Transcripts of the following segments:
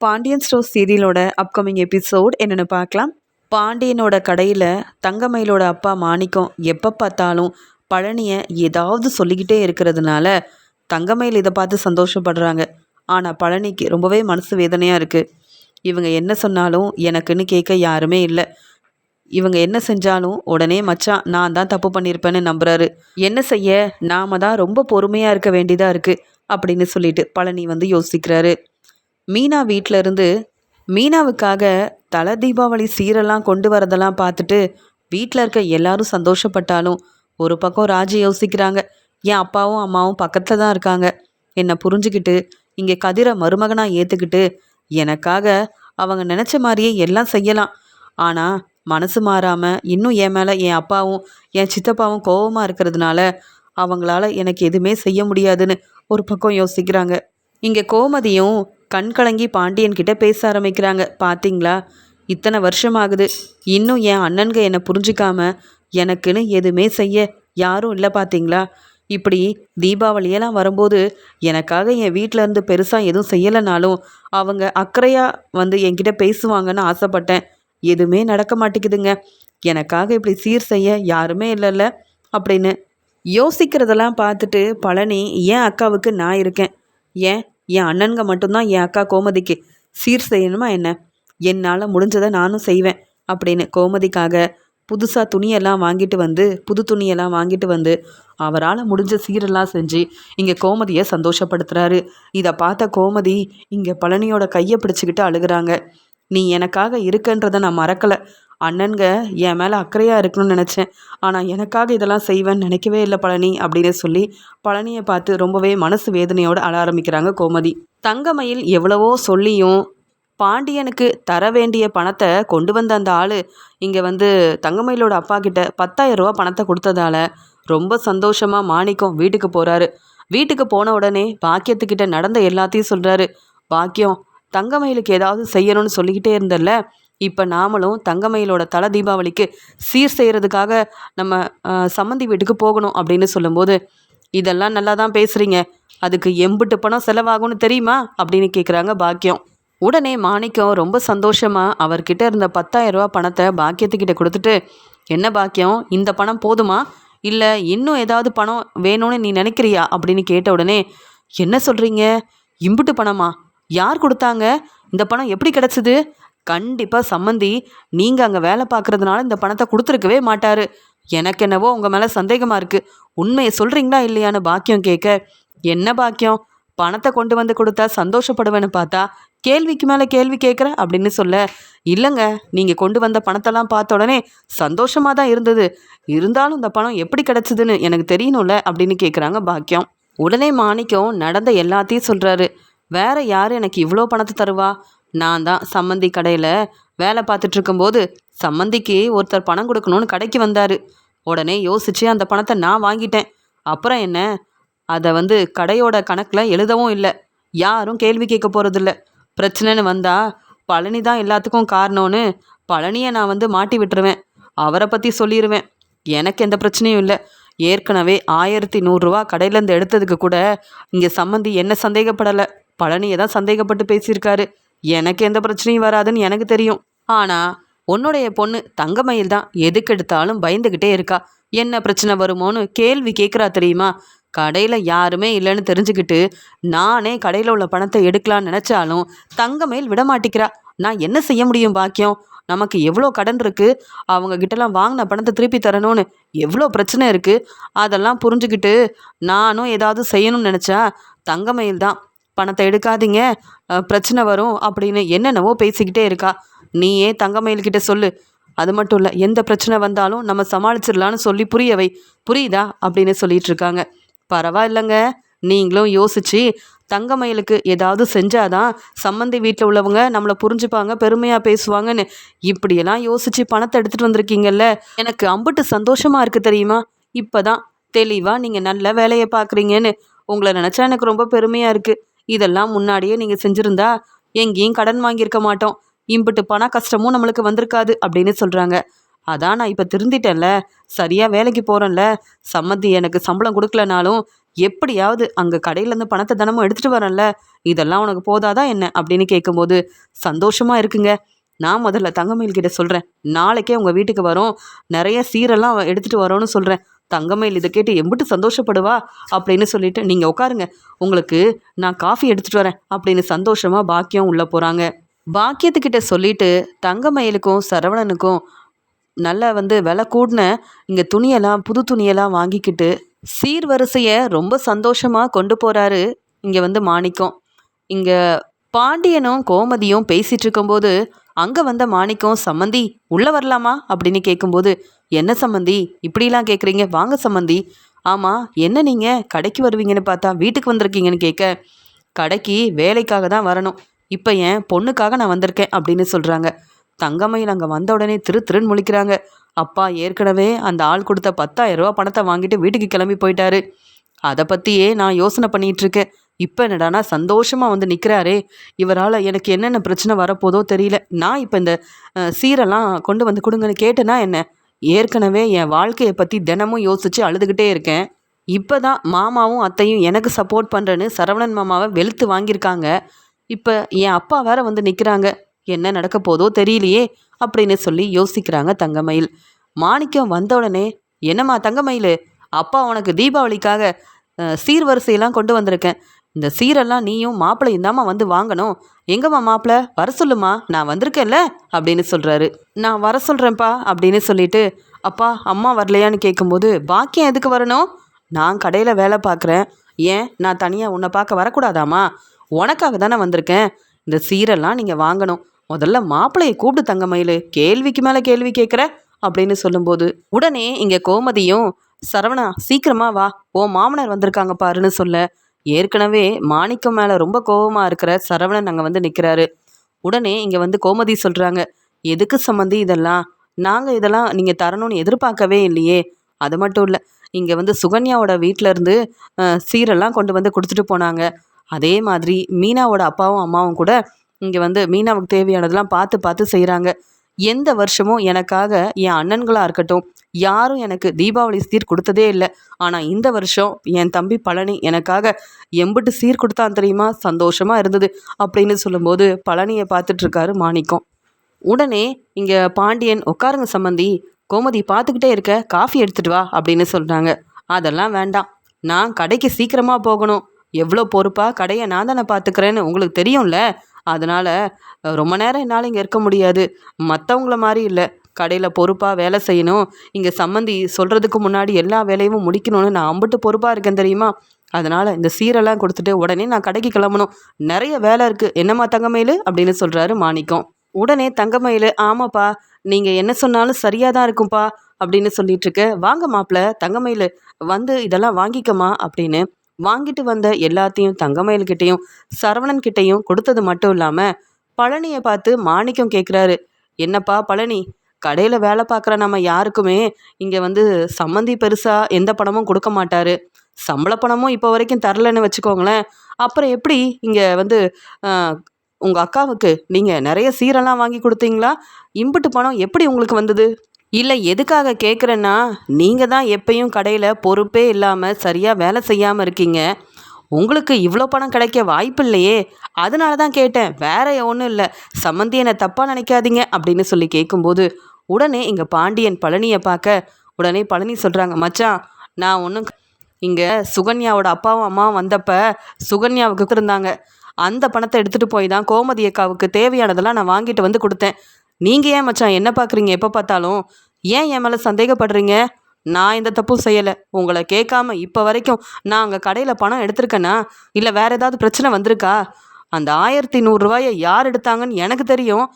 Pandian store சீரியலோட upcoming episode என்னென்னு பார்க்கலாம். பாண்டியனோட கடையில் தங்கமயிலோட அப்பா மாணிக்கம் எப்போ பார்த்தாலும் பழனியை ஏதாவது சொல்லிக்கிட்டே இருக்கிறதுனால தங்கமயில் இதை பார்த்து சந்தோஷப்படுறாங்க. ஆனால் பழனிக்கு ரொம்பவே மனசு வேதனையாக இருக்குது இவங்க என்ன சொன்னாலும் எனக்குன்னு கேட்க யாருமே இல்லை. இவங்க என்ன செஞ்சாலும் உடனே மச்சான் நான் தான் தப்பு பண்ணியிருப்பேன்னு நம்புறாரு. என்ன செய்ய? நாம தான் ரொம்ப பொறுமையாக இருக்க வேண்டியதாக இருக்குது அப்படின்னு சொல்லிட்டு பழனி வந்து யோசிக்கிறாரு. மீனா வீட்டில் இருந்து மீனாவுக்காக தலை தீபாவளி சீரெல்லாம் கொண்டு வரதெல்லாம் பார்த்துட்டு வீட்டில் இருக்க எல்லாரும் சந்தோஷப்பட்டாலும் ஒரு பக்கம் ராஜி யோசிக்கிறாங்க. என் அப்பாவும் அம்மாவும் பக்கத்தில் தான் இருக்காங்க. என்னை புரிஞ்சுக்கிட்டு இங்கே கதிரை மருமகனாக ஏற்றுக்கிட்டு எனக்காக அவங்க நினச்ச மாதிரியே எல்லாம் செய்யலாம். ஆனால் மனசு மாறாமல் இன்னும் என் மேலே என் அப்பாவும் என் சித்தப்பாவும் கோபமாக இருக்கிறதுனால அவங்களால எனக்கு எதுவுமே செய்ய முடியாதுன்னு ஒரு பக்கம் யோசிக்கிறாங்க. இங்கே கோமதியும் கண் கலங்கி பாண்டியன் கிட்ட பேச ஆரம்பிக்கிறாங்க. பார்த்தீங்களா இத்தனை வருஷம் ஆகுது இன்னும் என் அண்ணன்க என்னை புரிஞ்சிக்காம எனக்குன்னு எதுவுமே செய்ய யாரும் இல்லை பார்த்தீங்களா இப்படி தீபாவளியெல்லாம் வரும்போது எனக்காக என் வீட்டில் இருந்து பெருசாக எதுவும் செய்யலைனாலும் அவங்க அக்கறையாக வந்து என்கிட்ட பேசுவாங்கன்னு ஆசைப்பட்டேன். எதுவுமே நடக்க மாட்டேங்குதுங்க. எனக்காக இப்படி சீர் செய்ய யாருமே இல்லைல்ல அப்படின்னு யோசிக்கிறதெல்லாம் பார்த்துட்டு பழனி என் அக்காவுக்கு நான் இருக்கேன்? ஏன் என் அண்ணனுங்க மட்டும்தான் என் அக்கா கோமதிக்கு சீர் செய்யணுமா என்ன? என்னால் முடிஞ்சதை நானும் செய்வேன் அப்படின்னு கோமதிக்காக புதுசாக துணியெல்லாம் வாங்கிட்டு வந்து புது துணியெல்லாம் வாங்கிட்டு வந்து அவரால் முடிஞ்ச சீரெல்லாம் செஞ்சு இங்கே கோமதியை சந்தோஷப்படுத்துகிறாரு இதை பார்த்த கோமதி இங்கே பழனியோட கையை பிடிச்சிக்கிட்டு அழுகிறாங்க. நீ எனக்காக இருக்கன்றதை நான் மறக்கலை. அண்ணன்க என் மேலே அக்கறையாக இருக்கணும்னு நினச்சேன். ஆனால் எனக்காக இதெல்லாம் செய்வேன்னு நினைக்கவே இல்லை பழனி அப்படின்னு சொல்லி பழனியை பார்த்து ரொம்பவே மனசு வேதனையோடு அழ ஆரம்பிக்கிறாங்க கோமதி. தங்கமயில் எவ்வளவோ சொல்லியும் பாண்டியனுக்கு தர வேண்டிய பணத்தை கொண்டு வந்த அந்த ஆள் இங்கே வந்து தங்கமயிலோட அப்பா கிட்ட பத்தாயிரம் ரூபா பணத்தை கொடுத்ததால ரொம்ப சந்தோஷமாக மாணிக்கம் வீட்டுக்கு போகிறாரு வீட்டுக்கு போன உடனே பாக்கியத்துக்கிட்ட நடந்த எல்லாத்தையும் சொல்கிறாரு பாக்கியம் தங்கமயிலுக்கு ஏதாவது செய்யணும்னு சொல்லிக்கிட்டே இருந்தல்ல இப்போ நாமளும் தங்கமயிலோட தலை தீபாவளிக்கு சீர் செய்கிறதுக்காக நம்ம சம்மந்தி வீட்டுக்கு போகணும் அப்படின்னு சொல்லும்போது இதெல்லாம் நல்லா தான் பேசுகிறீங்க அதுக்கு எம்பிட்டு பணம் செலவாகும்னு தெரியுமா? அப்படின்னு கேட்குறாங்க பாக்கியம். உடனே மாணிக்கம் ரொம்ப சந்தோஷமாக அவர்கிட்ட இருந்த பத்தாயிரம் ரூபா பணத்தை பாக்கியத்துக்கிட்ட கொடுத்துட்டு என்ன பாக்கியம்? இந்த பணம் போதுமா? இல்லை இன்னும் ஏதாவது பணம் வேணும்னு நீ நினைக்கிறியா? அப்படின்னு கேட்ட உடனே என்ன சொல்கிறீங்க இம்புட்டு பணமா? யார் கொடுத்தாங்க? இந்த பணம் எப்படி கிடச்சிது? கண்டிப்பாக சம்மந்தி நீங்கள் அங்கே வேலை பார்க்குறதுனால இந்த பணத்தை கொடுத்துருக்கவே மாட்டார். எனக்கு என்னவோ உங்கள் மேலே சந்தேகமாக இருக்குது உண்மையை சொல்கிறீங்களா இல்லையான்னு பாக்கியம் கேட்க என்ன பாக்கியம்? பணத்தை கொண்டு வந்து கொடுத்தா சந்தோஷப்படுவேன்னு பார்த்தா கேள்விக்கு மேலே கேள்வி கேட்குற அப்படின்னு சொல்ல இல்லைங்க நீங்கள் கொண்டு வந்த பணத்தெல்லாம் பார்த்த உடனே சந்தோஷமாக தான் இருந்தது. இருந்தாலும் இந்த பணம் எப்படி கிடச்சிதுன்னு எனக்கு தெரியணும்ல அப்படின்னு கேட்குறாங்க பாக்கியம். உடனே மாணிக்கம் நடந்த எல்லாத்தையும் சொல்கிறாரு வேற யார் எனக்கு இவ்வளோ பணத்தை தருவா? நான் தான் சம்மந்தி கடையில் வேலை பார்த்துட்ருக்கும்போது சம்மந்திக்கு ஒருத்தர் பணம் கொடுக்கணும்னு கடைக்கு வந்தார். உடனே யோசித்து அந்த பணத்தை நான் வாங்கிட்டேன். அப்புறம் என்ன? அதை வந்து கடையோட கணக்கில் எழுதவும் இல்லை. யாரும் கேள்வி கேட்க போகிறதில்ல பிரச்சனைன்னு வந்தால் பழனி தான் எல்லாத்துக்கும் காரணம்னு பழனியை நான் வந்து மாட்டி விட்டுருவேன். அவரை பற்றி சொல்லிடுவேன் எனக்கு எந்த பிரச்சனையும் இல்லை. ஏற்கனவே ஆயிரத்தி நூறுரூவா கடையிலேருந்து எடுத்ததுக்கு கூட இங்கே சம்மந்தி என்ன சந்தேகப்படலை. பழனியை தான் சந்தேகப்பட்டு பேசியிருக்காரு. எனக்கு எந்த பிரச்சனையும் வராதுன்னு எனக்கு தெரியும். ஆனால் உன்னுடைய பொண்ணு தங்கமயில் தான் எதுக்கு எடுத்தாலும் பயந்துக்கிட்டே இருக்கா. என்ன பிரச்சனை வருமோன்னு கேள்வி கேட்குறா தெரியுமா? கடையில் யாருமே இல்லைன்னு தெரிஞ்சுக்கிட்டு நானே கடையில் உள்ள பணத்தை எடுக்கலான்னு நினச்சாலும் தங்கமயில் விடமாட்டிக்கிறா நான் என்ன செய்ய முடியும் பாக்கியம்? நமக்கு எவ்வளோ கடன் இருக்குது அவங்க கிட்டலாம் வாங்கின பணத்தை திருப்பி தரணும்னு எவ்வளோ பிரச்சனை இருக்குது அதெல்லாம் புரிஞ்சுக்கிட்டு நானும் ஏதாவது செய்யணும்னு நினச்சா தங்கமயில் தான் பணத்தை எடுக்காதீங்க. பிரச்சனை வரும் அப்படின்னு என்னென்னவோ பேசிக்கிட்டே இருக்கா. நீயே தங்கமயில்கிட்ட சொல்லு. அது மட்டும் இல்லை எந்த பிரச்சனை வந்தாலும் நம்ம சமாளிச்சிடலான்னு சொல்லி புரியவை புரியுதா? அப்படின்னு சொல்லிட்டு இருக்காங்க. பரவாயில்லைங்க. நீங்களும் யோசிச்சு தங்கமயிலுக்கு ஏதாவது செஞ்சாதான் சம்மந்தி வீட்டில் உள்ளவங்க நம்மளை புரிஞ்சுப்பாங்க பெருமையாக பேசுவாங்கன்னு. இப்படியெல்லாம் யோசிச்சு பணத்தை எடுத்துகிட்டு வந்திருக்கீங்கல்ல. எனக்கு அம்புட்டு சந்தோஷமாக இருக்குது தெரியுமா? இப்போ தான் தெளிவாக நீங்கள் நல்ல வேலையை பார்க்குறீங்கன்னு உங்களை நினச்சா எனக்கு ரொம்ப பெருமையாக இருக்குது இதெல்லாம் முன்னாடியே நீங்கள் செஞ்சுருந்தா எங்கேயும் கடன் வாங்கியிருக்க மாட்டோம். இம்பிட்டு பண கஷ்டமும் நம்மளுக்கு வந்திருக்காது அப்படின்னு சொல்கிறாங்க அதான் நான் இப்போ திருந்திட்டேன்ல. சரியாக வேலைக்கு போகிறேன்ல சம்மந்தி எனக்கு சம்பளம் கொடுக்கலனாலும் எப்படியாவது அங்கே கடையிலேருந்து பணத்தை தினமும் எடுத்துகிட்டு வரேன்ல. இதெல்லாம் உனக்கு போதாதா என்ன? அப்படின்னு கேட்கும்போது சந்தோஷமாக இருக்குங்க. நான் முதல்ல தங்கமயில் கிட்ட சொல்கிறேன் நாளைக்கே உங்கள் வீட்டுக்கு வரோம். நிறைய சீரெல்லாம் எடுத்துகிட்டு வரோன்னு சொல்கிறேன் தங்கமயில் இதை கேட்டு எம்பிட்டு சந்தோஷப்படுவா அப்படின்னு சொல்லிட்டு நீங்கள் உட்காருங்க. உங்களுக்கு நான் காஃபி எடுத்துகிட்டு வரேன். அப்படின்னு சந்தோஷமாக பாக்கியம் உள்ளே போகிறாங்க பாக்கியத்துக்கிட்ட சொல்லிட்டு தங்கமயிலுக்கும் சரவணனுக்கும் நல்லா வந்து விலை கூடின இங்கே துணியெல்லாம் புது துணியெல்லாம் வாங்கிக்கிட்டு சீர்வரிசையை ரொம்ப சந்தோஷமாக கொண்டு போகிறாரு இங்கே வந்து மாணிக்கம். இங்கே பாண்டியனும் கோமதியும் பேசிகிட்டு இருக்கும்போது அங்கே வந்த மாணிக்கம் சம்மந்தி உள்ளே வரலாமா? அப்படின்னு கேட்கும்போது என்ன சம்மந்தி? இப்படிலாம் கேட்குறீங்க வாங்க சம்மந்தி. ஆமாம் என்ன நீங்கள் கடைக்கு வருவீங்கன்னு பார்த்தா வீட்டுக்கு வந்திருக்கீங்கன்னு கேட்க கடைக்கு வேலைக்காக தான் வரணும். இப்போ என் பொண்ணுக்காக நான் வந்திருக்கேன் அப்படின்னு சொல்கிறாங்க தங்கமையில் அங்கே வந்த உடனே திரு திருன்னு முழிக்கிறாங்க. அப்பா ஏற்கனவே அந்த ஆள் கொடுத்த பத்தாயிரம் ரூபா பணத்தை வாங்கிட்டு வீட்டுக்கு கிளம்பி போயிட்டாரு. அதை பற்றியே நான் யோசனை பண்ணிகிட்டு இருக்கேன். இப்போ என்னடானா சந்தோஷமாக வந்து நிற்கிறாரே இவரால் எனக்கு என்னென்ன பிரச்சனை வரப்போதோ தெரியல. நான் இப்போ இந்த சீரெல்லாம் கொண்டு வந்து கொடுங்கன்னு கேட்டேன்னா என்ன? ஏற்கனவே என் வாழ்க்கையை பற்றி தினமும் யோசித்து அழுதுகிட்டே இருக்கேன். இப்போ தான் மாமாவும் அத்தையும் எனக்கு சப்போர்ட் பண்ணுறேன்னு சரவணன் மாமாவை வெளுத்து வாங்கியிருக்காங்க. இப்போ என் அப்பா வேற வந்து நிற்கிறாங்க என்ன நடக்க போதோ தெரியலையே அப்படின்னு சொல்லி யோசிக்கிறாங்க தங்கமயில். மாணிக்கம் வந்த உடனே என்னம்மா தங்கமயில் அப்பா உனக்கு தீபாவளிக்காக சீர்வரிசையெல்லாம் கொண்டு வந்திருக்கேன். இந்த சீரெல்லாம் நீயும் மாப்பிள்ளையும் தாம்மா வந்து வாங்கணும். எங்கம்மா மாப்பிள்ள வர சொல்லுமா நான் வந்திருக்கேன்ல அப்படின்னு சொல்கிறாரு நான் வர சொல்கிறேன்ப்பா அப்படின்னு சொல்லிட்டு அப்பா அம்மா வரலையான்னு கேட்கும்போது பாக்கியம் எதுக்கு வரணும்? நான் கடையில் வேலை பார்க்குறேன் ஏன்? நான் தனியாக உன்னை பார்க்க வரக்கூடாதாம்மா? உனக்காக தானே வந்திருக்கேன். இந்த சீரெல்லாம் நீங்கள் வாங்கணும். முதல்ல மாப்பிள்ளையை கூப்பிட்டு தங்கமயில். கேள்விக்கு மேலே கேள்வி கேட்குற அப்படின்னு சொல்லும்போது உடனே இங்கே கோமதியும் சரவணா சீக்கிரமா வா. ஓ மாமனார் வந்திருக்காங்க பாருன்னு சொல்ல ஏற்கனவே மாணிக்கம் மேலே ரொம்ப கோபமாக இருக்கிற சரவணன் அங்கே வந்து நிற்கிறாரு உடனே இங்கே வந்து கோமதி சொல்கிறாங்க எதுக்கு சம்மந்தி இதெல்லாம்? நாங்கள் இதெல்லாம் நீங்கள் தரணும்னு எதிர்பார்க்கவே இல்லையே. அது மட்டும் இல்லை இங்கே வந்து சுகன்யாவோட வீட்டில் இருந்து சீரெல்லாம் கொண்டு வந்து கொடுத்துட்டு போனாங்க. அதே மாதிரி மீனாவோட அப்பாவும் அம்மாவும் கூட இங்கே வந்து மீனாவுக்கு தேவையானதெல்லாம் பார்த்து பார்த்து செய்கிறாங்க எந்த வருஷமும் எனக்காக என் அண்ணன்களாக இருக்கட்டும் யாரும் எனக்கு தீபாவளி சீர் கொடுத்ததே இல்லை. ஆனால் இந்த வருஷம் என் தம்பி பழனி எனக்காக எம்பிட்டு சீர் கொடுத்தான் தெரியுமா? சந்தோஷமாக இருந்தது அப்படின்னு சொல்லும்போது பழனியை பார்த்துட்ருக்காரு மாணிக்கம். உடனே இங்கே பாண்டியன் உட்காருங்க சம்மந்தி கோமதி பார்த்துக்கிட்டே இருக்க. காஃபி எடுத்துட்டு வா அப்படின்னு சொல்கிறாங்க அதெல்லாம் வேண்டாம். நான் கடைக்கு சீக்கிரமாக போகணும். எவ்வளோ பொறுப்பாக கடையை நான் தானே பார்த்துக்கிறேன்னு உங்களுக்கு தெரியும்ல. அதனால் ரொம்ப நேரம் என்னால் இங்கே இருக்க முடியாது. மற்றவங்கள மாதிரி இல்லை. கடையில் பொறுப்பாக வேலை செய்யணும். இங்கே சம்மந்தி சொல்கிறதுக்கு முன்னாடி எல்லா வேலையும் முடிக்கணும்னு நான் அம்பிட்டு பொறுப்பாக இருக்கேன் தெரியுமா? அதனால் இந்த சீரெல்லாம் கொடுத்துட்டு உடனே நான் கடைக்கு கிளம்பணும். நிறைய வேலை இருக்குது என்னம்மா தங்கமயில்? அப்படின்னு சொல்கிறாரு மாணிக்கம். உடனே தங்கமயில் ஆமாப்பா நீங்கள் என்ன சொன்னாலும் சரியாக தான் இருக்கும்ப்பா அப்படின்னு சொல்லிட்டு இருக்க. வாங்க மாப்பிள்ள தங்கமயில் வந்து இதெல்லாம் வாங்கிக்கமா அப்படின்னு வாங்கிட்டு வந்த எல்லாத்தையும் தங்கமயில்கிட்டையும் சரவணன் கிட்டேயும் கொடுத்தது மட்டும் இல்லாமல் பழனியை பார்த்து மாணிக்கம் கேட்குறாரு என்னப்பா பழனி கடையில் வேலை பார்க்குற நம்ம யாருக்குமே இங்கே வந்து சம்மந்தி பெருசாக எந்த பணமும் கொடுக்க மாட்டாரு. சம்பள பணமும் இப்போ வரைக்கும் தரலன்னு வச்சுக்கோங்களேன். அப்புறம் எப்படி இங்கே வந்து உங்கள் அக்காவுக்கு நீங்கள் நிறைய சீரெல்லாம் வாங்கி கொடுத்தீங்களா? இம்புட்டு பணம் எப்படி உங்களுக்கு வந்தது? இல்லை எதுக்காக கேட்குறேன்னா நீங்கள் தான் எப்பயும் கடையில் பொறுப்பே இல்லாமல் சரியாக வேலை செய்யாமல் இருக்கீங்க. உங்களுக்கு இவ்வளோ பணம் கிடைக்க வாய்ப்பு இல்லையே. அதனால தான் கேட்டேன். வேற ஒன்றும் இல்லை. சம்மந்தி என்னை தப்பாக நினைக்காதீங்க அப்படின்னு சொல்லி கேட்கும்போது உடனே இங்கே பாண்டியன் பழனியை பார்க்க உடனே பழனி சொல்கிறாங்க மச்சான் நான் ஒன்றும் இங்கே சுகன்யாவோட அப்பாவும் அம்மாவும் வந்தப்ப சுகன்யாவுக்கு இருந்தாங்க அந்த பணத்தை எடுத்துகிட்டு போய் தான் கோமதி அக்காவுக்கு தேவையானதெல்லாம் நான் வாங்கிட்டு வந்து கொடுத்தேன். நீங்கள் ஏன் மச்சான் என்ன பார்க்குறீங்க எப்போ பார்த்தாலும் ஏன் என் மேலே சந்தேகப்படுறீங்க? நான் இந்த தப்பும் செய்யலை. உங்களை கேட்காம இப்போ வரைக்கும் நான் அங்கே கடையில் பணம் எடுத்திருக்கேனா? இல்லை வேறு ஏதாவது பிரச்சனை வந்திருக்கா? அந்த ஆயிரத்தி நூறுரூவாயை யார் எடுத்தாங்கன்னு எனக்கு தெரியும்.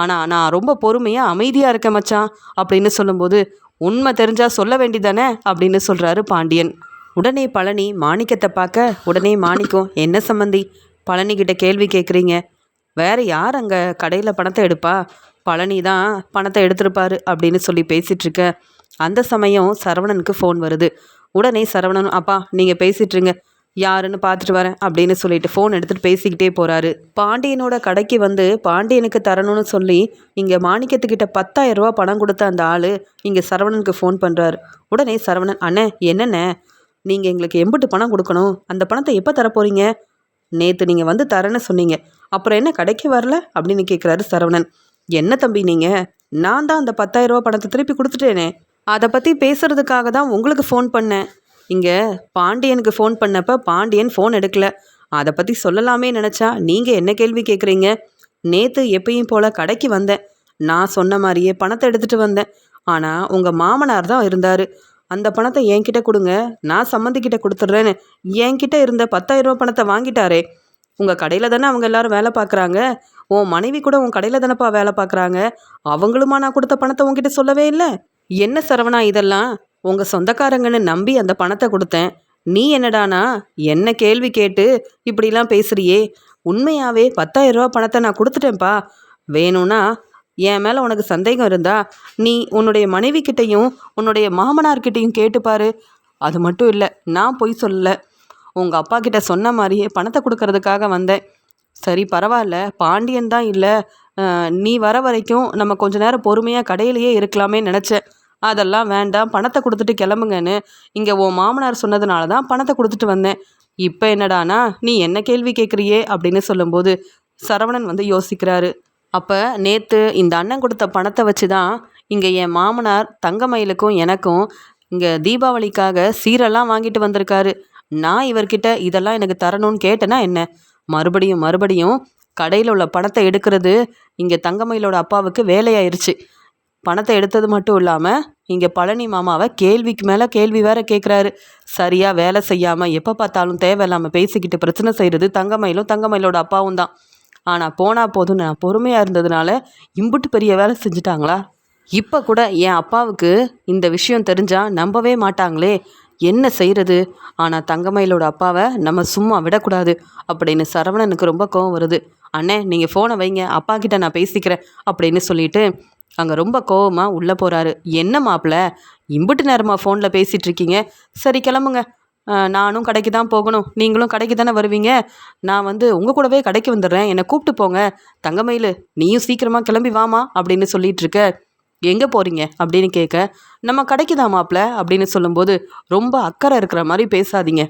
ஆனால் நான் ரொம்ப பொறுமையாக அமைதியாக இருக்கேன் மச்சான் அப்படின்னு சொல்லும்போது உண்மை தெரிஞ்சால் சொல்ல வேண்டிதானே அப்படின்னு சொல்கிறாரு பாண்டியன். உடனே பழனி மாணிக்கத்தை பார்க்க உடனே மாணிக்கம் என்ன சம்மந்தி பழனிக்கிட்ட கேள்வி கேட்குறீங்க வேற யார் அங்கே கடையில் பணத்தை எடுப்பா? பழனி தான் பணத்தை எடுத்திருப்பாரு அப்படின்னு சொல்லி பேசிகிட்ருக்க அந்த சமயம் சரவணனுக்கு ஃபோன் வருது. உடனே சரவணன் அப்பா நீங்கள் பேசிட்டுருங்க. யாருன்னு பார்த்துட்டு வரேன் அப்படின்னு சொல்லிட்டு ஃபோன் எடுத்துகிட்டு பேசிக்கிட்டே போகிறாரு பாண்டியனோட கடைக்கு வந்து பாண்டியனுக்கு தரணும்னு சொல்லி இங்கே மாணிக்கத்துக்கிட்ட பத்தாயிரம் ரூபா பணம் கொடுத்த அந்த ஆள் இங்கே சரவணனுக்கு ஃபோன் பண்ணுறாரு உடனே சரவணன் அண்ணே என்னண்ணே நீங்கள் எங்களுக்கு எம்பிட்டு பணம் கொடுக்கணும். அந்த பணத்தை எப்போ தரப்போகிறீங்க நேற்று நீங்கள் வந்து தரேன்னு சொன்னீங்க. அப்புறம் என்ன கடைக்கு வரல? அப்படின்னு கேட்குறாரு சரவணன். என்ன தம்பி நீங்கள் நான் தான் அந்த 10000 பணத்தை திருப்பி கொடுத்துட்டேனே. அதை பற்றி பேசுறதுக்காக தான் உங்களுக்கு ஃபோன் பண்ணேன். இங்கே பாண்டியனுக்கு ஃபோன் பண்ணப்ப பாண்டியன் ஃபோன் எடுக்கல. அதை பற்றி சொல்லலாமே நினச்சா நீங்கள் என்ன கேள்வி கேட்குறீங்க நேற்று எப்பயும் போல் கடைக்கு வந்தேன். நான் சொன்ன மாதிரியே பணத்தை எடுத்துகிட்டு வந்தேன். ஆனால் உங்கள் மாமனார் தான் இருந்தார். அந்த பணத்தை என்கிட்ட கொடுங்க. நான் சம்மந்திக்கிட்ட கொடுத்துட்றேன்னு என்கிட்ட இருந்த 10000 ரூபா பணத்தை வாங்கிட்டாரே. உங்கள் கடையில் தானே அவங்க எல்லாரும் வேலை பார்க்குறாங்க? உன் மனைவி கூட உன் கடையில் தானேப்பா வேலை பார்க்குறாங்க? அவங்களுமா நான் கொடுத்த பணத்தை உன்கிட்ட சொல்லவே இல்லை. என்ன சரவணா இதெல்லாம்? உங்கள் சொந்தக்காரங்கன்னு நம்பி அந்த பணத்தை கொடுத்தேன். நீ என்னடானா? என்ன கேள்வி கேட்டு இப்படிலாம் பேசுறியே? உண்மையாவே பத்தாயிரம் ரூபா பணத்தை நான் கொடுத்துட்டேன்ப்பா. வேணும்னா என் மேலே உனக்கு சந்தேகம் இருந்தா நீ உன்னுடைய மனைவி கிட்டேயும் உன்னுடைய மாமனார்கிட்டையும் கேட்டுப்பாரு அது மட்டும் இல்லை நான் பொய் சொல்லலை. உங்கள் அப்பா கிட்ட சொன்ன மாதிரியே பணத்தை கொடுக்கறதுக்காக வந்தேன். சரி பரவாயில்ல. பாண்டியன் தான் இல்லை. நீ வர வரைக்கும் நம்ம கொஞ்ச நேரம் பொறுமையாக கடையிலேயே இருக்கலாமே நினச்சேன். அதெல்லாம் வேண்டாம். பணத்தை கொடுத்துட்டு கிளம்புங்கன்னு இங்கே உன் மாமனார் சொன்னதுனால தான் பணத்தை கொடுத்துட்டு வந்தேன். இப்போ என்னடானா நீ என்ன கேள்வி கேட்குறியே அப்படின்னு சொல்லும்போது சரவணன் வந்து யோசிக்கிறாரு. அப்போ நேற்று இந்த அண்ணன் கொடுத்த பணத்தை வச்சு தான் இங்கே என் மாமனார் தங்கமயிலுக்கும் எனக்கும் இங்கே தீபாவளிக்காக சீரெல்லாம் வாங்கிட்டு வந்திருக்காரு. நான் இவர்கிட்ட இதெல்லாம் எனக்கு தரணும்னு கேட்டேன்னா என்ன? மறுபடியும் மறுபடியும் கடையில் உள்ள பணத்தை எடுக்கிறது இங்கே தங்கமயிலோட அப்பாவுக்கு வேலையாயிருச்சு. பணத்தை எடுத்தது மட்டும் இல்லாமல் இங்கே பழனி மாமாவை கேள்விக்கு மேலே கேள்வி வேற கேட்குறாரு சரியாக வேலை செய்யாமல் எப்போ பார்த்தாலும் தேவையில்லாமல் பேசிக்கிட்டு பிரச்சனை செய்கிறது தங்கமயிலும் தங்கமயிலோட அப்பாவும் தான். ஆனால் போனால் போதும் நான் பொறுமையாக இருந்ததுனால இம்புட்டு பெரிய வேலை செஞ்சுட்டாங்களா? இப்போ கூட என் அப்பாவுக்கு இந்த விஷயம் தெரிஞ்சால் நம்பவே மாட்டாங்களே. என்ன செய்கிறது ஆனால் தங்கமயிலோட அப்பாவை நம்ம சும்மா விடக்கூடாது அப்படின்னு சரவணனுக்கு ரொம்ப கோவம் வருது. அண்ணே நீங்கள் ஃபோனை வைங்க. அப்பா கிட்ட நான் பேசிக்கிறேன் அப்படின்னு சொல்லிட்டு அங்கே ரொம்ப கோவமாக உள்ளே போகிறாரு என்ன மாப்பிள்ள இம்புட்டு நேரமாக ஃபோனில் பேசிகிட்ருக்கீங்க சரி கிளம்புங்க. நானும் கடைக்கு தான் போகணும். நீங்களும் கடைக்கு தானே வருவீங்க? நான் வந்து உங்கள் கூடவே கடைக்கு வந்துடுறேன். என்னை கூப்பிட்டு போங்க. தங்கமயில் நீயும் சீக்கிரமாக கிளம்பி வாமா அப்படின்னு சொல்லிட்டு இருக்க. எங்கே போகிறீங்க அப்படின்னு கேட்க நம்ம கடைக்கு தான் மாப்பிள்ள அப்படின்னு சொல்லும்போது ரொம்ப அக்கறை இருக்கிற மாதிரி பேசாதீங்க.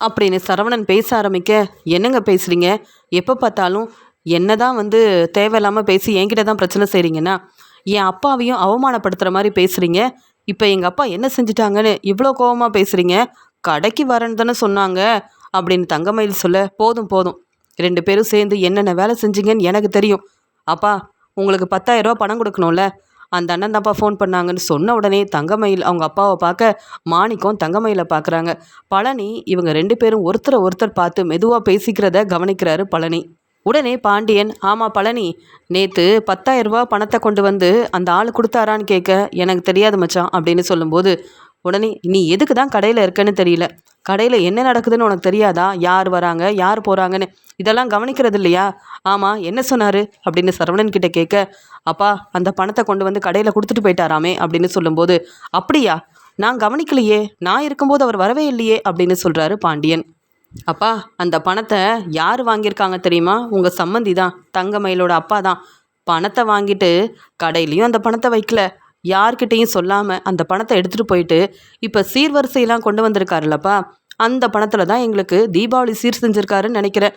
அப்படின்னு சரவணன் பேச ஆரம்பிக்க என்னங்க பேசுகிறீங்க எப்போ பார்த்தாலும் என்ன தான் வந்து தேவையில்லாமல் பேசி என்கிட்ட தான் பிரச்சனை செய்கிறீங்கன்னா என் அப்பாவையும் அவமானப்படுத்துகிற மாதிரி பேசுகிறீங்க இப்போ எங்கள் அப்பா என்ன செஞ்சிட்டாங்கன்னு இவ்வளோ கோவமாக பேசுகிறீங்க கடைக்கு வரேன்னு தானே சொன்னாங்க. அப்படின்னு தங்கமயில் சொல்ல போதும் போதும். ரெண்டு பேரும் சேர்ந்து என்னென்ன வேலை செஞ்சீங்கன்னு எனக்கு தெரியும். அப்பா உங்களுக்கு பத்தாயிரரூபா பணம் கொடுக்கணும்ல. அந்த அண்ணன் தான்ப்பா ஃபோன் பண்ணாங்கன்னு சொன்ன உடனே தங்கமயில் அவங்க அப்பாவை பார்க்க மாணிக்கம் தங்கமயிலை பார்க்குறாங்க. பழனி இவங்க ரெண்டு பேரும் ஒருத்தரை ஒருத்தர் பார்த்து மெதுவாக பேசிக்கிறத கவனிக்கிறாரு பழனி. உடனே பாண்டியன் ஆமாம் பழனி நேற்று 10000 ரூபா பணத்தை கொண்டு வந்து அந்த ஆள் கொடுத்தாரான்னு கேட்க எனக்கு தெரியாது மச்சான் அப்படின்னு சொல்லும்போது உடனே நீ எதுக்கு தான் கடையில் இருக்கேன்னு தெரியல. கடையில் என்ன நடக்குதுன்னு உனக்கு தெரியாதா? யார் வராங்க? யார் போகிறாங்கன்னு இதெல்லாம் கவனிக்கிறது இல்லையா? ஆமாம் என்ன சொன்னார்? அப்படின்னு சரவணன் கிட்ட கேட்க அப்பா அந்த பணத்தை கொண்டு வந்து கடையில் கொடுத்துட்டு போயிட்டாராமே அப்படின்னு சொல்லும்போது அப்படியா? நான் கவனிக்கலையே. நான் இருக்கும்போது அவர் வரவே இல்லையே அப்படின்னு சொல்கிறாரு பாண்டியன். அப்பா அந்த பணத்தை யார் வாங்கியிருக்காங்க தெரியுமா? உங்கள் சம்மந்தி தான் தங்கமயிலோட அப்பா தான். பணத்தை வாங்கிட்டு கடையிலையும் அந்த பணத்தை வைக்கல. யார்கிட்டேயும் சொல்லாமல் அந்த பணத்தை எடுத்துகிட்டு போயிட்டு இப்போ சீர்வரிசையெல்லாம் கொண்டு வந்திருக்காருல்லப்பா அந்த பணத்தில் தான் எங்களுக்கு தீபாவளி சீர் செஞ்சுருக்காருன்னு நினைக்கிறேன்.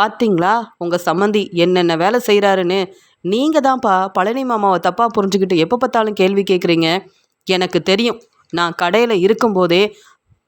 பார்த்தீங்களா உங்கள் சம்மந்தி என்னென்ன வேலை செய்கிறாருன்னு நீங்கள் தான்ப்பா பழனி மாமாவை தப்பாக புரிஞ்சுக்கிட்டு எப்போ பார்த்தாலும் கேள்வி கேட்குறீங்க. எனக்கு தெரியும். நான் கடையில் இருக்கும்போதே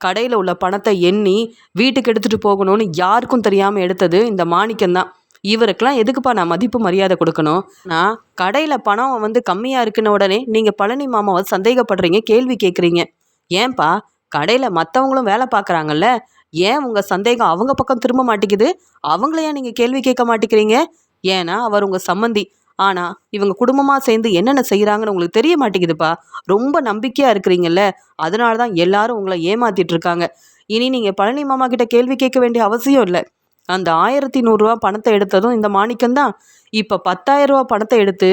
கடையில் உள்ள பணத்தை எண்ணி வீட்டுக்கு எடுத்துகிட்டு போகணும்னு யாருக்கும் தெரியாமல் எடுத்தது இந்த மாணிக்கம்தான் இவருக்கெல்லாம் எதுக்குப்பா நான் மதிப்பு மரியாதை கொடுக்கணும்? நான் கடையில் பணம் வந்து கம்மியாக இருக்குன்னு உடனே நீங்கள் பழனி மாமாவை சந்தேகப்படுறீங்க கேள்வி கேட்குறீங்க. ஏன்பா? கடையில் மற்றவங்களும் வேலை பார்க்குறாங்கல்ல? ஏன் உங்கள் சந்தேகம் அவங்க பக்கம் திரும்ப மாட்டேங்குது? அவங்கள ஏன் நீங்கள் கேள்வி கேட்க மாட்டேங்கிறீங்க? ஏன்னா அவர் உங்கள் சம்மந்தி ஆனால் இவங்க குடும்பமாக சேர்ந்து என்னென்ன செய்கிறாங்கன்னு உங்களுக்கு தெரிய மாட்டேங்குதுப்பா. ரொம்ப நம்பிக்கையாக இருக்கிறீங்கல்ல. அதனால தான் எல்லாரும் உங்களை ஏமாத்திட்டு இருக்காங்க. இனி நீங்கள் பழனி மாமா கிட்ட கேள்வி கேட்க வேண்டிய அவசியம் இல்லை. அந்த ஆயிரத்தி நூறுரூவா பணத்தை எடுத்ததும் இந்த மாணிக்கம்தான் இப்போ பத்தாயிரம் ரூபா பணத்தை எடுத்து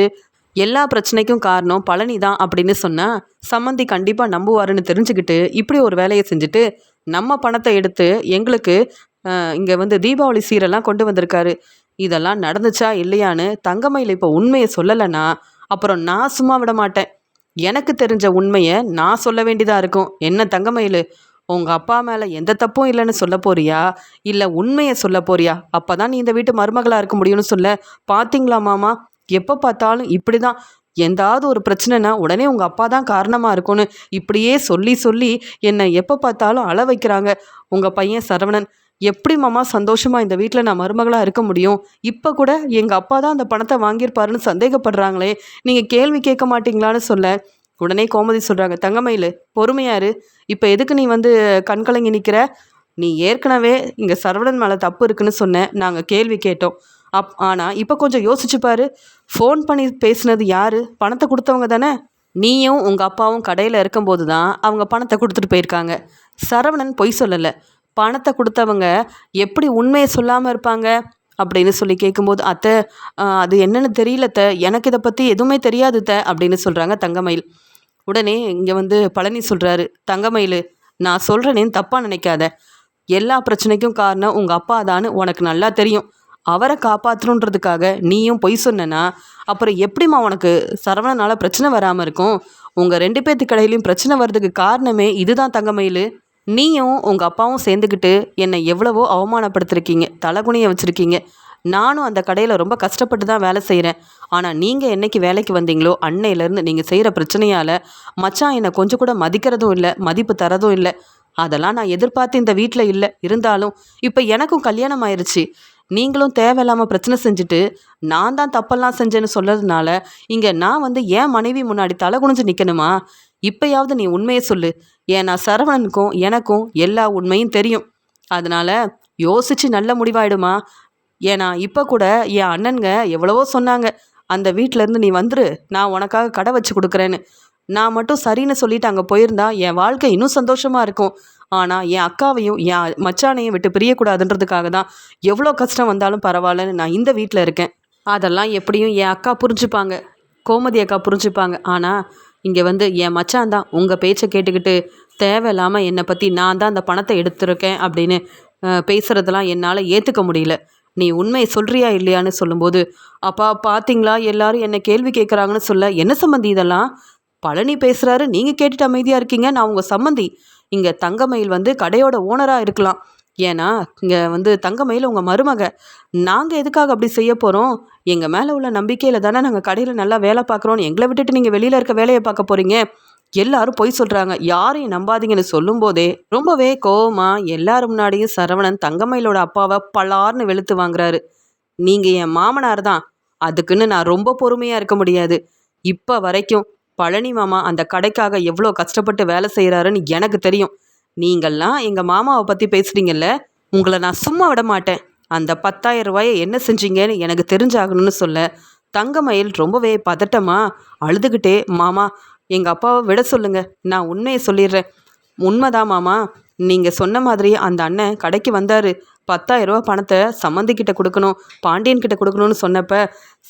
எல்லா பிரச்சனைக்கும் காரணம் பழனி தான் அப்படின்னு சொன்னால் சம்மந்தி கண்டிப்பாக நம்புவாருன்னு தெரிஞ்சுக்கிட்டு இப்படி ஒரு வேலையை செஞ்சுட்டு நம்ம பணத்தை எடுத்து எங்களுக்கு இங்கே வந்து தீபாவளி சீரெல்லாம் கொண்டு வந்திருக்காரு. இதெல்லாம் நடந்துச்சா இல்லையான்னு தங்கமயில் இப்போ உண்மையை சொல்லலைன்னா அப்புறம் நான் சும்மா விட மாட்டேன். எனக்கு தெரிஞ்ச உண்மையை நான் சொல்ல வேண்டியதாக இருக்கும். என்ன தங்கமயில் உங்கள் அப்பா மேலே எந்த தப்பும் இல்லைன்னு சொல்ல போறியா? இல்லை உண்மையை சொல்ல போறியா? அப்போ தான் நீ இந்த வீட்டு மருமகளாக இருக்க முடியும்னு சொல்ல பார்த்தீங்களா மாமா? எப்போ பார்த்தாலும் இப்படி தான் எந்தாவது ஒரு பிரச்சனைனா உடனே உங்கள் அப்பா தான் காரணமாக இருக்கும்னு இப்படியே சொல்லி சொல்லி என்னை எப்போ பார்த்தாலும் அள வைக்கிறாங்க. உங்கள் பையன் சரவணன் எப்படி மாமா சந்தோஷமாக இந்த வீட்டில் நான் மருமகளாக இருக்க முடியும்? இப்போ கூட எங்கள் அப்பா தான் அந்த பணத்தை வாங்கியிருப்பாருன்னு சந்தேகப்படுறாங்களே. நீங்கள் கேள்வி கேட்க மாட்டீங்களான்னு சொல்ல. உடனே கோமதி சொல்கிறாங்க தங்கமயில் பொறுமையாரு இப்போ எதுக்கு நீ வந்து கண்கலங்கி நிற்கிற நீ ஏற்கனவே இங்கே சரவணன் மேலே தப்பு இருக்குன்னு சொன்னேன் நாங்கள் கேள்வி கேட்டோம். அப் ஆனால் இப்போ கொஞ்சம் யோசிச்சு பாரு. ஃபோன் பண்ணி பேசுனது யார்? பணத்தை கொடுத்தவங்க தானே? நீயும் உங்கள் அப்பாவும் கடையில் இருக்கும்போது தான் அவங்க பணத்தை கொடுத்துட்டு போயிருக்காங்க. சரவணன் பொய் சொல்லலை. பணத்தை கொடுத்தவங்க எப்படி உண்மையை சொல்லாமல் இருப்பாங்க? அப்படின்னு சொல்லி கேட்கும்போது அத்தை அது என்னென்னு தெரியல த எனக்கு இதை பற்றி எதுவுமே தெரியாது த அப்படின்னு சொல்கிறாங்க தங்கமயில். உடனே இங்கே வந்து பழனி சொல்கிறாரு தங்கமயில் நான் சொல்கிறேனேன்னு தப்பாக நினைக்காத. எல்லா பிரச்சனைக்கும் காரணம் உங்கள் அப்பா தான்னு உனக்கு நல்லா தெரியும். அவரை காப்பாற்றணுன்றதுக்காக நீயும் பொய் சொன்னனா? அப்புறம் எப்படிம்மா உனக்கு சரவணனால் பிரச்சனை வராமல் இருக்கும்? உங்கள் ரெண்டு பேர்த்து கடையிலையும் பிரச்சனை வர்றதுக்கு காரணமே இதுதான் தங்கமயில். நீயும் உங்கள் அப்பாவும் சேர்ந்துக்கிட்டு என்னை எவ்வளவோ அவமானப்படுத்திருக்கீங்க தலைகுனியை வச்சுருக்கீங்க. நானும் அந்த கடையில் ரொம்ப கஷ்டப்பட்டு தான் வேலை செய்கிறேன் ஆனால் நீங்கள் என்னைக்கு வேலைக்கு வந்தீங்களோ அன்னையிலேருந்து நீங்கள் செய்கிற பிரச்சனையால் மச்சான் என்னை கொஞ்சம் கூட மதிக்கிறதும் இல்லை மதிப்பு தரதும் இல்லை. அதெல்லாம் நான் எதிர்பார்த்து இந்த வீட்டில் இல்லை இருந்தாலும் இப்போ எனக்கும் கல்யாணம் ஆயிடுச்சு நீங்களும் தேவையில்லாமல் பிரச்சனை செஞ்சுட்டு நான் தான் தப்பெல்லாம் செஞ்சேன்னு சொல்கிறதுனால இங்கே நான் வந்து ஏன் மனைவி முன்னாடி தலை குனிஞ்சு நிற்கணுமா இப்போயாவது நீ உண்மையை சொல்லு. ஏன்னா சரவணனுக்கும் எனக்கும் எல்லா உண்மையும் தெரியும். அதனால் யோசிச்சு நல்ல முடிவாயிடுமா? ஏன்னா இப்போ கூட என் அண்ணனுங்க எவ்வளவோ சொன்னாங்க. அந்த வீட்டிலேருந்து நீ வந்துரு நான் உனக்காக கடை வச்சு கொடுக்குறேன்னு. நான் மட்டும் சரின்னு சொல்லிட்டு அங்கே போயிருந்தா என் வாழ்க்கை இன்னும் சந்தோஷமாக இருக்கும். ஆனால் என் அக்காவையும் என் மச்சானையும் விட்டு பிரியக்கூடாதுன்றதுக்காக தான் எவ்வளோ கஷ்டம் வந்தாலும் பரவாயில்லன்னு நான் இந்த வீட்டில் இருக்கேன். அதெல்லாம் எப்படியும் என் அக்கா புரிஞ்சுப்பாங்க. கோமதி அக்கா புரிஞ்சுப்பாங்க. ஆனால் இங்கே வந்து என் மச்சான் தான் உங்கள் பேச்சை கேட்டுக்கிட்டு தேவையில்லாமல் என்னை பற்றி நான் தான் அந்த பணத்தை எடுத்திருக்கேன் அப்படின்னு பேசுகிறதெல்லாம் என்னால் ஏற்றுக்க முடியல. நீ உண்மையை சொல்றியா இல்லையான்னு சொல்லும்போது அப்பா பார்த்தீங்களா எல்லாரும் என்னை கேள்வி கேட்குறாங்கன்னு சொல்ல என்ன சம்மந்தி இதெல்லாம்? பழனி பேசுகிறாரு நீங்கள் கேட்டுட்டு அமைதியாக இருக்கீங்க நான் உங்கள் சம்மந்தி இங்கே தங்கமயில் வந்து கடையோட ஓனராக இருக்கலாம். ஏன்னா இங்கே வந்து தங்கமயில் உங்கள் மருமக. நாங்கள் எதுக்காக அப்படி செய்ய போகிறோம் எங்கள் மேலே உள்ள நம்பிக்கையில் தானே நாங்கள் கடையில் நல்லா வேலை பார்க்குறோம் எங்களை விட்டுட்டு நீங்கள் வெளியில் இருக்க வேலையை பார்க்க போகிறீங்க எல்லாரும் பொய் சொல்கிறாங்க யாரையும் நம்பாதீங்கன்னு சொல்லும்போதே ரொம்பவே கோவமாக எல்லாரும் முன்னாடியும் சரவணன் தங்கமயிலோட அப்பாவை பலார்னு வெளுத்து வாங்குறாரு. நீங்கள் என் மாமனார் தான் அதுக்குன்னு நான் ரொம்ப பொறுமையாக இருக்க முடியாது. இப்போ வரைக்கும் பழனி மாமா அந்த கடைக்காக எவ்வளோ கஷ்டப்பட்டு வேலை செய்கிறாருன்னு எனக்கு தெரியும். நீங்கள்லாம் எங்கள் மாமாவை பற்றி பேசுகிறீங்கல்ல உங்களை நான் சும்மா விட மாட்டேன். அந்த பத்தாயிரம் ரூபாயை என்ன செஞ்சீங்கன்னு எனக்கு தெரிஞ்சாகணும்னு சொல்ல தங்கமயில் ரொம்பவே பதட்டமா அழுதுகிட்டே மாமா எங்கள் அப்பாவை விட சொல்லுங்க நான் உண்மையை சொல்லிடுறேன். உண்மைதான் மாமா நீங்கள் சொன்ன மாதிரி அந்த அண்ணன் கடைக்கு வந்தார். பத்தாயிரரூபா பணத்தை சம்மந்தி கிட்ட கொடுக்கணும் பாண்டியன் கிட்ட கொடுக்கணும்னு சொன்னப்ப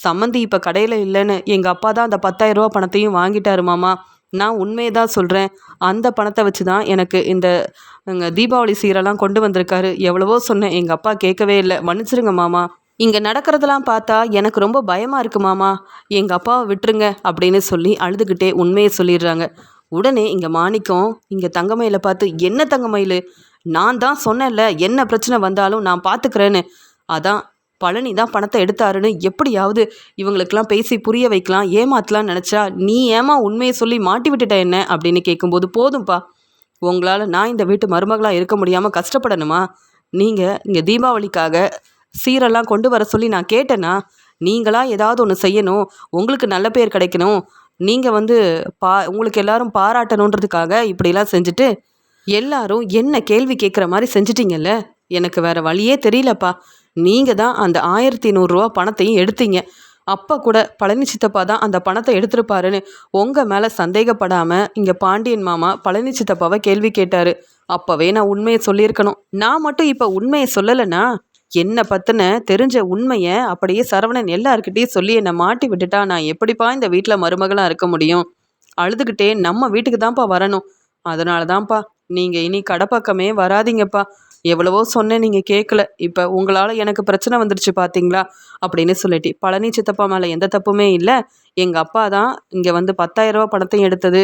சம்மந்தி இப்போ கடையில் இல்லைன்னு எங்கள் அப்பா தான் அந்த பத்தாயிரரூபா பணத்தையும் வாங்கிட்டாரு மாமா. நான் உண்மையை தான் சொல்கிறேன் அந்த பணத்தை வச்சு தான் எனக்கு இந்த தீபாவளி சீரெல்லாம் கொண்டு வந்திருக்காரு. எவ்வளவோ சொன்னேன். எங்கள் அப்பா கேட்கவே இல்லை. மன்னிச்சிருங்க மாமா. இங்கே நடக்கிறதெல்லாம் பார்த்தா எனக்கு ரொம்ப பயமாக இருக்கு மாமா. எங்கள் அப்பாவை விட்டுருங்க அப்படின்னு சொல்லி அழுதுகிட்டே உண்மையை சொல்லிடுறாங்க. உடனே இங்கே மாணிக்கம் இங்கே தங்கமயில பார்த்து என்ன தங்கமயில்? நான் தான் சொன்னேன்ல என்ன பிரச்சனை வந்தாலும் நான் பார்த்துக்கிறேன்னு அதான் பழனி தான் பணத்தை எடுத்தாருன்னு எப்படியாவது இவங்களுக்கெல்லாம் பேசி புரிய வைக்கலாம் ஏமாத்தலாம் நினச்சா நீ ஏமா உண்மையை சொல்லி மாட்டி விட்டுட்ட என்ன? அப்படின்னு கேட்கும்போது போதும்ப்பா உங்களால் நான் இந்த வீட்டு மருமகளாக இருக்க முடியாமல் கஷ்டப்படணுமா? நீங்கள் இங்கே தீபாவளிக்காக சீரெல்லாம் கொண்டு வர சொல்லி நான் கேட்டேன்னா நீங்களாக ஏதாவது ஒன்று செய்யணும். உங்களுக்கு நல்ல பேர் கிடைக்கணும். நீங்கள் வந்து பா உங்களுக்கு எல்லாரும் பாராட்டணுன்றதுக்காக இப்படிலாம் செஞ்சுட்டு எல்லாரும் என்ன கேள்வி கேட்குற மாதிரி செஞ்சிட்டிங்கல்ல? எனக்கு வேறு வழியே தெரியலப்பா. நீங்கள் தான் அந்த ஆயிரத்தி நூறுரூவா பணத்தையும் எடுத்தீங்க. அப்போ கூட பழனி சித்தப்பா தான் அந்த பணத்தை எடுத்திருப்பாருன்னு உங்கள் மேலே சந்தேகப்படாமல் இங்கே பாண்டியன் மாமா பழனி சித்தப்பாவை கேள்வி கேட்டார். அப்போவே நான் உண்மையை சொல்லியிருக்கணும். நான் மட்டும் இப்போ உண்மையை சொல்லலைன்னா என்னை பற்றின தெரிஞ்ச உண்மையை அப்படியே சரவணன் எல்லாருக்கிட்டேயும் சொல்லி என்னை மாட்டி விட்டுட்டா நான் எப்படிப்பா இந்த வீட்டில் மருமகளாக இருக்க முடியும்? அழுதுகிட்டே நம்ம வீட்டுக்கு தான்ப்பா வரணும். அதனால தான்ப்பா நீங்கள் இனி கடைப்பக்கமே வராதிங்கப்பா. வராதீங்கப்பா எவ்வளவோ சொன்னேன் நீங்கள் கேட்கல இப்போ உங்களால் எனக்கு பிரச்சனை வந்துடுச்சு பார்த்தீங்களா அப்படின்னு சொல்லிட்டு. பழனி சித்தப்பா மேலே எந்த தப்புமே இல்லை. எங்கள் அப்பா தான் இங்கே வந்து பத்தாயிரரூபா பணத்தையும் எடுத்தது.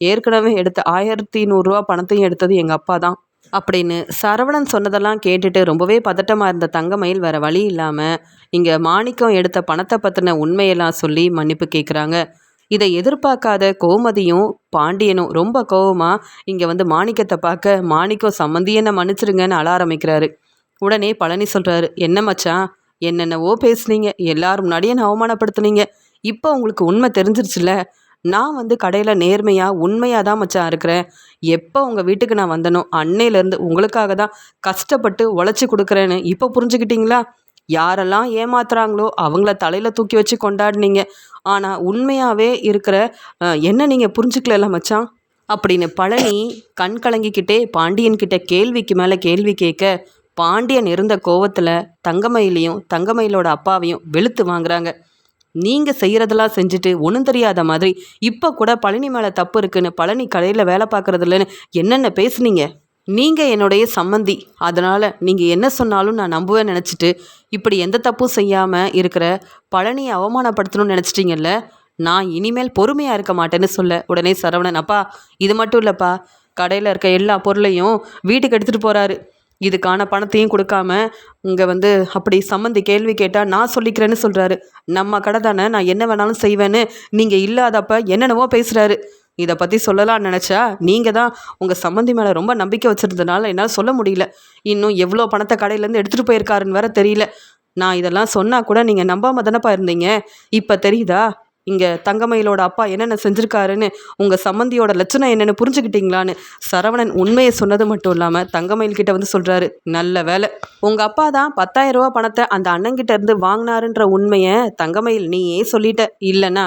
ஏற்கனவே எடுத்த ஆயிரத்தி நூறுரூவா பணத்தையும் எடுத்தது எங்கள் அப்பா தான். அப்படின்னு சரவணன் சொன்னதெல்லாம் கேட்டுட்டு ரொம்பவே பதட்டமாக இருந்த தங்கமயில் வேற வழி இல்லாமல் இங்கே மாணிக்கம் எடுத்த பணத்தை பற்றின உண்மையெல்லாம் சொல்லி மன்னிப்பு கேட்குறாங்க இதை எதிர்பார்க்காத கோமதியும் பாண்டியனும் ரொம்ப கோவமாக இங்கே வந்து மாணிக்கத்தை பார்க்க மாணிக்கம் சம்மந்தியனை மன்னிச்சிருங்கன்னு அழ ஆரம்பிக்கிறாரு. உடனே பழனி சொல்கிறாரு என்ன மச்சான் என்னென்னவோ பேசுனீங்க எல்லாரும் முன்னாடியே நான் அவமானப்படுத்துனீங்க. இப்போ உங்களுக்கு உண்மை தெரிஞ்சிருச்சுல நான் வந்து கடையில் நேர்மையாக உண்மையாக தான் மச்சான் இருக்கிறேன். எப்போ உங்கள் வீட்டுக்கு நான் வந்தனோ அன்னையிலேருந்து உங்களுக்காக தான் கஷ்டப்பட்டு உழைச்சி கொடுக்குறேன்னு இப்போ புரிஞ்சுக்கிட்டீங்களா? யாரெல்லாம் ஏமாத்துறாங்களோ அவங்கள தலையில் தூக்கி வச்சு கொண்டாடினீங்க. ஆனால் உண்மையாகவே இருக்கிற என்ன நீங்கள் புரிஞ்சுக்கல மச்சான்? அப்படின்னு பழனி கண் கலங்கிக்கிட்டே பாண்டியன்கிட்ட கேள்விக்கு மேலே கேள்வி கேட்க பாண்டியன் இருந்த கோவத்தில் தங்கமயிலையும் தங்கமயிலோட அப்பாவையும் வெளுத்து வாங்குறாங்க. நீங்கள் செய்கிறதெல்லாம் செஞ்சுட்டு ஒன்றும் தெரியாத மாதிரி இப்போ கூட பழனி மேலே தப்பு இருக்குன்னு பழனி கடையில் வேலை பார்க்குறதில்லன்னு என்னென்ன பேசுனீங்க? நீங்கள் என்னுடைய சம்மந்தி அதனால் நீங்கள் என்ன சொன்னாலும் நான் நம்புவேன் நினச்சிட்டு இப்படி எந்த தப்பும் செய்யாமல் இருக்கிற பழனியை அவமானப்படுத்தணும்னு நினச்சிட்டிங்கல்ல நான் இனிமேல் பொறுமையாக இருக்க மாட்டேன்னு சொல்ல உடனே சரவணன் அப்பா இது மட்டும் இல்லைப்பா. கடையில் இருக்க எல்லா பொருளையும் வீட்டுக்கு எடுத்துகிட்டு போகிறாரு இதுக்கான பணத்தையும் கொடுக்காம இங்கே வந்து அப்படி சம்மந்தி கேள்வி கேட்டால் நான் சொல்லிக்கிறேன்னு சொல்கிறாரு நம்ம கடை தானே நான் என்ன வேணாலும் செய்வேன்னு நீங்கள் இல்லாதப்ப என்னென்னவோ பேசுகிறாரு இதை பற்றி சொல்லலாம்னு நினச்சா நீங்கள் தான் உங்கள் சம்மந்தி மேலே ரொம்ப நம்பிக்கை வச்சுருந்தனால என்னால் சொல்ல முடியல. இன்னும் எவ்வளோ பணத்தை கடையிலேருந்து எடுத்துகிட்டு போயிருக்காருன்னு வேற தெரியல. நான் இதெல்லாம் சொன்னால் கூட நீங்கள் நம்பாம தானேப்பா இருந்தீங்க. இப்போ தெரியுதா? இங்கே தங்கமயிலோட அப்பா என்னென்ன செஞ்சுருக்காருன்னு உங்கள் சம்மந்தியோட லட்சணம் என்னென்னு புரிஞ்சுக்கிட்டீங்களான்னு சரவணன் உண்மையை சொன்னது மட்டும் இல்லாமல் தங்கமயில் கிட்ட வந்து சொல்கிறாரு நல்ல வேலை உங்கள் அப்பா தான் பத்தாயிரம் ரூபா பணத்தை அந்த அண்ணங்கிட்ட இருந்து வாங்கினாருன்ற உண்மையை தங்கமயில் நீயே சொல்லிட்ட. இல்லைன்னா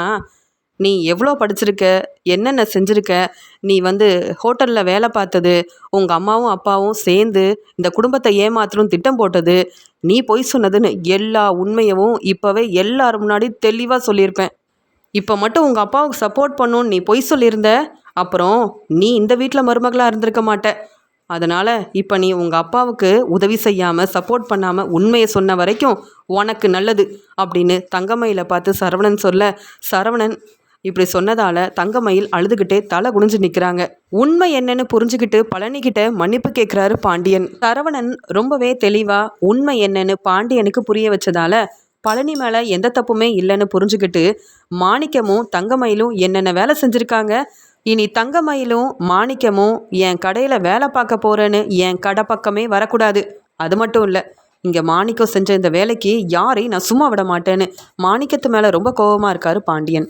நீ எவ்வளோ படிச்சிருக்க என்னென்ன செஞ்சுருக்க நீ வந்து ஹோட்டலில் வேலை பார்த்தது உங்கள் அம்மாவும் அப்பாவும் சேர்ந்து இந்த குடும்பத்தை ஏமாத்தணும் திட்டம் போட்டது நீ பொய் சொன்னதுன்னு எல்லா உண்மையவும் இப்போவே எல்லார் முன்னாடி தெளிவாக சொல்லியிருப்பேன். இப்போ மட்டும் உங்கள் அப்பாவுக்கு சப்போர்ட் பண்ணுன்னு நீ பொய் சொல்லியிருந்த? அப்புறம் நீ இந்த வீட்டில் மருமகளாக இருந்திருக்க மாட்ட. அதனால் இப்போ நீ உங்கள் அப்பாவுக்கு உதவி செய்யாமல் சப்போர்ட் பண்ணாமல் உண்மையை சொன்ன வரைக்கும் உனக்கு நல்லது அப்படின்னு தங்கமயில பார்த்து சரவணன் சொல்ல சரவணன் இப்படி சொன்னதால தங்கமயில் அழுதுகிட்டே தலை குனிஞ்சு நிற்கிறாங்க உண்மை என்னன்னு புரிஞ்சுக்கிட்டு பழனிக்கிட்ட மன்னிப்பு கேட்குறாரு பாண்டியன். சரவணன் ரொம்பவே தெளிவாக உண்மை என்னன்னு பாண்டியனுக்கு புரிய வச்சதால பழனி மேலே எந்த தப்புமே இல்லைன்னு புரிஞ்சுக்கிட்டு மாணிக்கமும் தங்கமயிலும் என்னென்ன வேலை செஞ்சுருக்காங்க? இனி தங்கமயிலும் மாணிக்கமும் என் கடையில் வேலை பார்க்க போகிறேன்னு என் கடை பக்கமே வரக்கூடாது. அது மட்டும் இல்லை இங்கே மாணிக்கம் செஞ்ச இந்த வேலைக்கு யாரையும் நான் சும்மா விட மாட்டேன்னு மாணிக்கத்து மேலே ரொம்ப கோபமாக இருக்காரு பாண்டியன்.